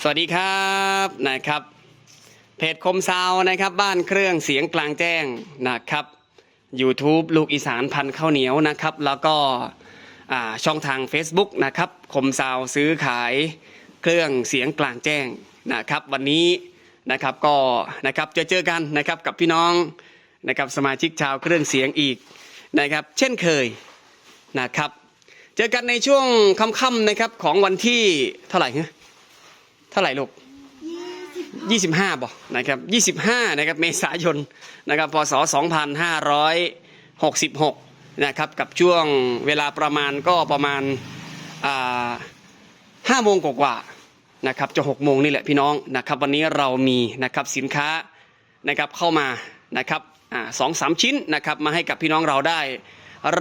สวัสดีครับนะครับ เพจคมซาวนะครับ บ้านเครื่องเสียงกลางแจ้งนะครับ YouTube ลูกอีสานพันข้าวเหนียวนะครับ แล้วก็ช่องทาง Facebook นะครับ คมซาวซื้อขายเครื่องเสียงกลางแจ้งนะครับ วันนี้นะครับก็นะครับจอเจอกันนะครับกับพี่น้องนะครับสมาชิกชาวเครื่องเสียงอีกนะครับ เช่นเคยนะครับ เจอกันในช่วงค่ำๆนะครับของวันที่เท่าไหร่ฮะ เท่าไหร่ลูก25บ่นะครับ25นะครับเมษายนนะครับพศ2566นะครับกับช่วงเวลาประมาณก็ประมาณอ่า5โมงกว่าๆนะครับจะ6โมงนี่แหละพี่น้องนะครับวันนี้เรามีนะครับสินค้านะครับเข้ามานะครับอ่าสองสามชิ้นนะครับมาให้กับพี่น้องเราได้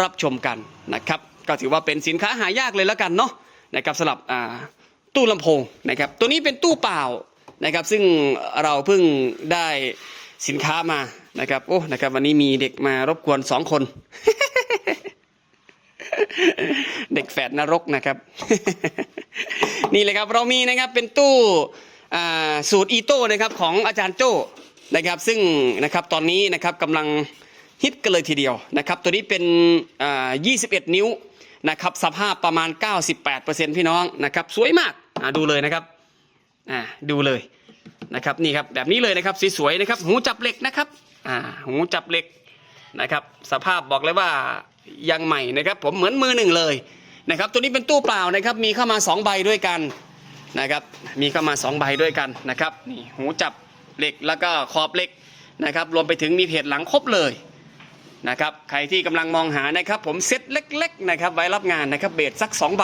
รับชมกันนะครับก็ถือว่าเป็นสินค้าหายากเลยแล้วกันเนาะนะครับสำหรับอ่า ตู้ลำโพงนะครับ ตัวนี้เป็นตู้เปล่านะครับ ซึ่งเราเพิ่งได้สินค้ามานะครับโอ้นะครับ วันนี้มีเด็กมารบกวนสองคน เด็กแฝดนรกนะครับ นี่เลยครับเรามีนะครับเป็นตู้สูตรอีโต้นะครับของอาจารย์โจ้นะครับ ซึ่งนะครับตอนนี้นะครับกำลังฮิตกันเลยทีเดียวนะครับ ตัวนี้เป็น21 นิ้วนะครับ สภาพประมาณ 98%พี่น้องนะครับ สวยมาก อ่าดูเลยนะครับอ่าดูเลยนะครับนี่ครับแบบนี้เลยนะครับสวยๆนะครับ หูจับเหล็กนะครับอ่าหูจับเหล็กนะครับ สภาพบอกเลยว่ายังใหม่นะครับ ผมเหมือนมือหนึ่งเลยนะครับ ตัวนี้เป็นตู้เปล่านะครับ มีเข้ามาสองใบด้วยกันนะครับ มีเข้ามาสองใบด้วยกันนะครับนี่หูจับเหล็กแล้วก็ขอบเหล็กนะครับ รวมไปถึงมีเพจหลังครบเลยนะครับ ใครที่กำลังมองหานะครับ ผมเซ็ตเล็ก ๆ นะครับไว้รับงานนะครับเบสสักสองใบ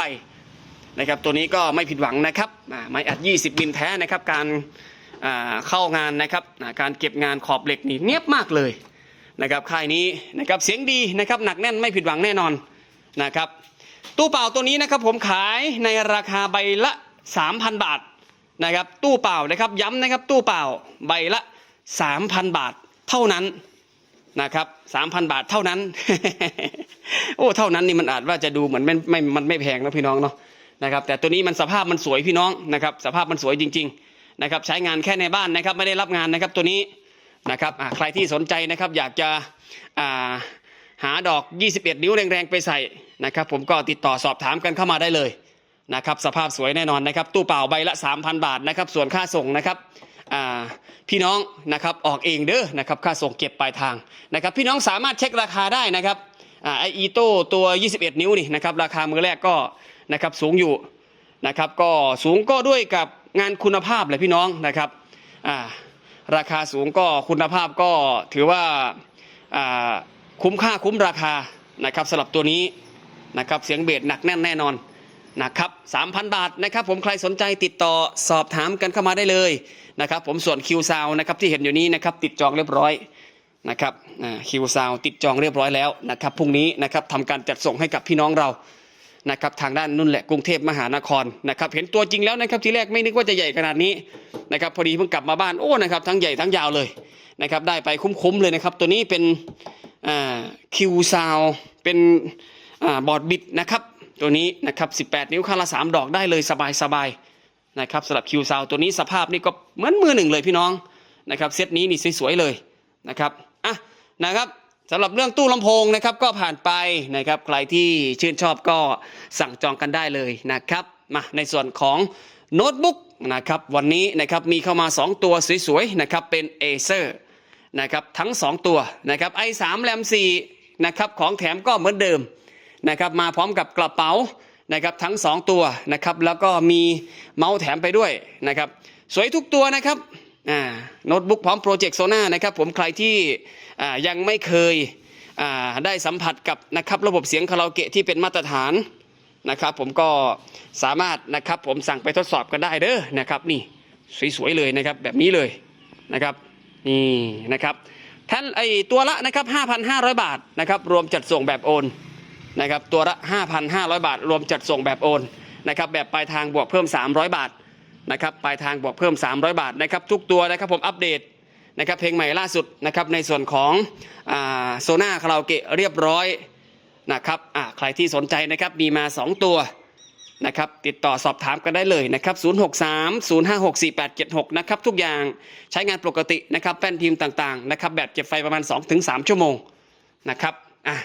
นะครับตัวนี้ก็ไม่ผิดหวังนะครับอ่าไม้อัด 20มิลแท้นะครับการเข้างานนะครับการเก็บงานขอบเหล็กนี่เนียบมากเลยนะครับค่ายนี้นะครับเสียงดีนะครับหนักแน่นไม่ผิดหวังแน่นอนนะครับตู้เปล่าตัวนี้นะครับผมขายในราคาใบละ 3,000 บาทนะครับตู้เปล่านะครับย้ำนะครับตู้เปล่าใบละ 3,000 บาทเท่านั้นนะครับสามพันบาทเท่านั้น โอ้เท่านั้นนี่มันอาจว่าจะดูเหมือนไม่ไม่มันไม่แพงนะพี่น้องเนาะ นะครับแต่ตัวนี้มันสภาพมันสวยพี่น้องนะครับสภาพมันสวยจริงๆนะครับใช้งานแค่ในบ้านนะครับไม่ได้รับงานนะครับตัวนี้นะครับใครที่สนใจนะครับอยากจะอ่าหาดอก 21 นิ้วแรงๆไปใส่นะครับผมก็ติดต่อสอบถามกันเข้ามาได้เลยนะครับสภาพสวยแน่นอนนะครับตู้เปล่าใบละ 3,000 บาทนะครับส่วนค่าส่งนะครับพี่น้องนะครับออกเองเด้อนะครับค่าส่งเก็บปลายทางนะครับพี่น้องสามารถเช็คราคาได้นะครับไออีโต้ตัว 21 นิ้วนี่นะครับราคามือแรกก็ นะครับสูงอยู่นะครับก็สูงก็ด้วยกับงานคุณภาพเลยพี่น้องนะครับอ่าราคาสูงก็คุณภาพก็ถือว่าอ่าคุ้มค่าคุ้มราคานะครับสำหรับตัวนี้นะครับเสียงเบสหนักแน่นแน่นอนนะครับ3,000 บาทนะครับผมใครสนใจติดต่อสอบถามกันเข้ามาได้เลยนะครับผมส่วนคิวซาวนะครับที่เห็นอยู่นี้นะครับติดจองเรียบร้อยนะครับคิวซาวติดจองเรียบร้อยแล้วนะครับพรุ่งนี้นะครับทำการจัดส่งให้กับพี่น้องเรา นะครับทางด้านนุ่นแหละกรุงเทพมหานครนะครับเห็นตัวจริงแล้วนะครับทีแรกไม่นึกว่าจะใหญ่ขนาดนี้นะครับพอดีเพิ่งกลับมาบ้านโอ้นะครับทั้งใหญ่ทั้งยาวเลยนะครับได้ไปคุ้มๆเลยนะครับตัวนี้เป็นคิวซาวเป็นอบอร์ดบิดนะครับตัวนี้นะครับ18 นิ้วข้าละ3ดอกได้เลยสบายๆนะครับสำหรับคิวซาวตัวนี้สภาพนี่ก็เหมือนมือหนึ่งเลยพี่น้องนะครับเซตนี้นี่สวยๆเลยนะครับอะนะครับ สำหรับเรื่องตู้ลำโพงนะครับก็ผ่านไปนะครับใครที่ชื่นชอบก็สั่งจองกันได้เลยนะครับมาในส่วนของโน้ตบุ๊กนะครับวันนี้นะครับมีเข้ามา 2 ตัวสวยๆนะครับเป็น Acer นะครับทั้ง 2 ตัวนะครับ i3 RAM 4นะครับของแถมก็เหมือนเดิมนะครับมาพร้อมกับกระเป๋านะครับทั้ง 2 ตัวนะครับแล้วก็มีเมาส์แถมไปด้วยนะครับสวยทุกตัวนะครับ โน้ตบุ๊กพร้อมโปรเจกต์โซน่านะครับผมใครที่ยังไม่เคยได้สัมผัสกับนะครับระบบเสียงคาราโอเกะที่เป็นมาตรฐานนะครับผมก็สามารถนะครับผมสั่งไปทดสอบกันได้เด้อนะครับนี่สวยๆเลยนะครับแบบนี้เลยนะครับนี่นะครับท่านไอตัวละนะครับ5,500 บาทนะครับรวมจัดส่งแบบโอนนะครับตัวละ 5,500 บาท รวมจัดส่งแบบโอนนะครับแบบปลายทางบวกเพิ่ม 300 บาท นะครับปลายทางบวกเพิ่ม 300 บาทนะครับทุกตัวนะครับผมอัปเดตนะครับเพลงใหม่ล่าสุดนะครับในส่วนของโซน่าคาราโอเกะเรียบร้อยนะครับอ่าใครที่สนใจนะครับมีมา 2 ตัวนะครับติดต่อสอบถามกันได้เลยนะครับ 063 056 4876 นะครับทุกอย่างใช้งานปกตินะครับแป้นพิมพ์ต่างๆนะครับแบบเก็บไฟประมาณ 2-3 ชั่วโมงนะครับอะ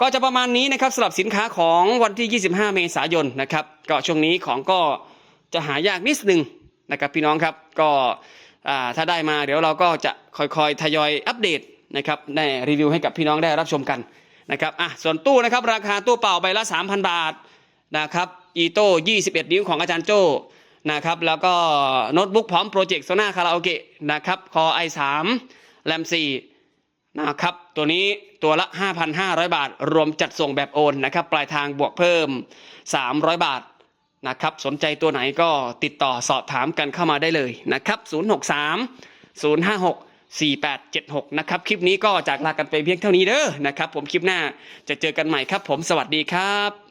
ก็จะประมาณนี้นะครับสำหรับสินค้าของวันที่ 25 เมษายนนะครับก็ช่วงนี้ของก็ จะหายากนิดนึงนะครับพี่น้องครับก็ถ้าได้มาเดี๋ยวเราก็จะค่อยๆทยอยอัปเดตนะครับในรีวิวให้กับพี่น้องได้รับชมกันนะครับอะส่วนตู้นะครับราคาตู้เปล่าใบละ 3,000 บาทนะครับอีโต้21 นิ้วของอาจารย์โจ้นะครับแล้วก็โน้ตบุ๊กพร้อมโปรเจกต์โซน่าคาราโอเกะนะครับคอ i3 แรม4นะครับตัวนี้ตัวละ 5,500 บาท รวมจัดส่งแบบโอนนะครับปลายทางบวกเพิ่ม 300 บาท นะครับสนใจตัวไหนก็ติดต่อสอบถามกันเข้ามาได้เลยนะครับ 063 056 4876 นะครับ คลิปนี้ก็จากลากันไปเพียงเท่านี้เด้อนะครับ ผมคลิปหน้าจะเจอกันใหม่ครับ ผมสวัสดีครับ